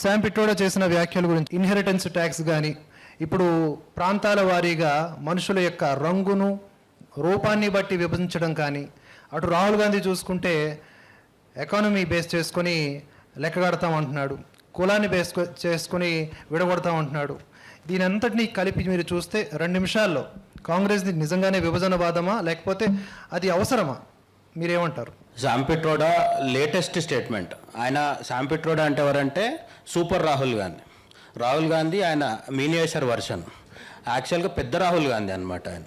Sam Pitroda చేసిన వ్యాఖ్యల గురించి ఇన్హెరిటెన్స్ ట్యాక్స్ కానీ ఇప్పుడు ప్రాంతాల వారీగా మనుషుల యొక్క రంగును రూపాన్ని బట్టి విభజించడం కానీ అటు రాహుల్ గాంధీ చూసుకుంటే ఎకానమీ బేస్ చేసుకొని లెక్కగడతాం అంటున్నాడు. కులాన్ని బేస్ చేసుకొని విడగొడతాం అంటున్నాడు. దీని అంతటినీ కలిపి మీరు చూస్తే రెండు నిమిషాల్లో కాంగ్రెస్ది నిజంగానే విభజనవాదమా లేకపోతే అది అవసరమా? మీరేమంటారు? Sam Pitroda latest statement. ఆయన శాంపిట్రోడా అంటే ఎవరంటే సూపర్ రాహుల్ గాంధీ. రాహుల్ గాంధీ ఆయన మీనియేచర్ వర్షన్. యాక్చువల్గా పెద్ద రాహుల్ గాంధీ అనమాట ఆయన.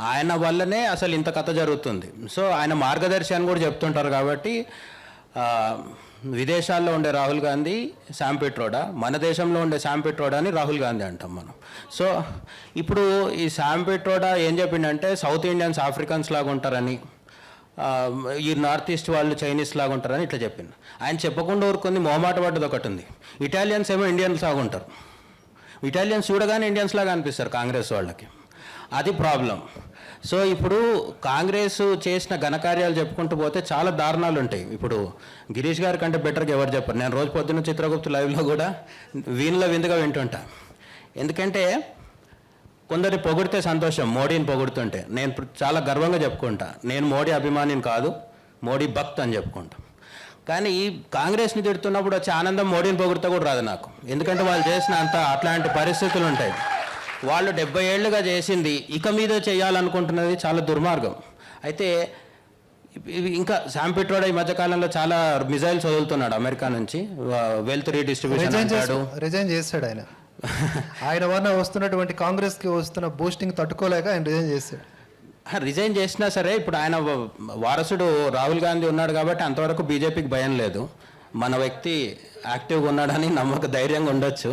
ఆయన వల్లనే అసలు ఇంత కథ జరుగుతుంది. సో ఆయన మార్గదర్శి అని కూడా చెప్తుంటారు కాబట్టి విదేశాల్లో ఉండే రాహుల్ గాంధీ శాంపిట్రోడా మన దేశంలో ఉండే శాంపిట్రోడా అని రాహుల్ గాంధీ అంటాం మనం. సో ఇప్పుడు ఈ శాంపిట్రోడా ఏం చెప్పిండంటే సౌత్ ఇండియన్స్ ఆఫ్రికన్స్ లాగా ఉంటారని. ఈ నార్త్ ఈస్ట్ వాళ్ళు చైనీస్ లాగా ఉంటారని ఇట్లా చెప్పింది. ఆయన చెప్పకుండా ఊరుకుంది మొహమాట పడ్డది ఒకటి ఉంది ఇటాలియన్స్ ఏమో ఇండియన్స్ లాగా ఉంటారు. ఇటాలియన్స్ చూడగానే ఇండియన్స్ లాగా అనిపిస్తారు కాంగ్రెస్ వాళ్ళకి. అది ప్రాబ్లం. సో ఇప్పుడు కాంగ్రెస్ చేసిన ఘనకార్యాలు చెప్పుకుంటూ పోతే చాలా దారుణాలు ఉంటాయి. ఇప్పుడు గిరీష్ గారి కంటే బెటర్గా ఎవరు చెప్పరు. నేను రోజు పొద్దున్న చిత్రగుప్తు లైవ్లో కూడా వీళ్ళ విందుగా వింటుంటా. ఎందుకంటే కొందరి పొగిడితే సంతోషం మోడీని పొగుడుతుంటే. నేను చాలా గర్వంగా చెప్పుకుంటా. నేను మోడీ అభిమానిని కాదు మోడీ భక్త్ అని చెప్పుకుంటా. కానీ ఈ కాంగ్రెస్ని తిడుతున్నప్పుడు వచ్చే ఆనందం మోడీని పొగిడితే కూడా రాదు నాకు. ఎందుకంటే వాళ్ళు చేసిన అంత అట్లాంటి పరిస్థితులు ఉంటాయి. వాళ్ళు డెబ్బై ఏళ్ళుగా చేసింది ఇక మీద చేయాలనుకుంటున్నది చాలా దుర్మార్గం. అయితే ఇవి ఇంకా శామ్ పిట్రోడా ఈ మధ్యకాలంలో చాలా మిజైల్స్ వదులుతున్నాడు అమెరికా నుంచి. వెల్త్ రీడిస్ట్రిబ్యూషన్ రిజైన్ చేశాడు ఆయన. ఆయన వల్ల వస్తున్నటువంటి కాంగ్రెస్కి వస్తున్న బూస్టింగ్ తట్టుకోలేక ఆయన రిజైన్ చేశాడు. రిజైన్ చేసినా సరే ఇప్పుడు ఆయన వారసుడు రాహుల్ గాంధీ ఉన్నాడు కాబట్టి అంతవరకు బీజేపీకి భయం లేదు. మన వ్యక్తి యాక్టివ్గా ఉన్నాడని నమ్మక ధైర్యంగా ఉండొచ్చు.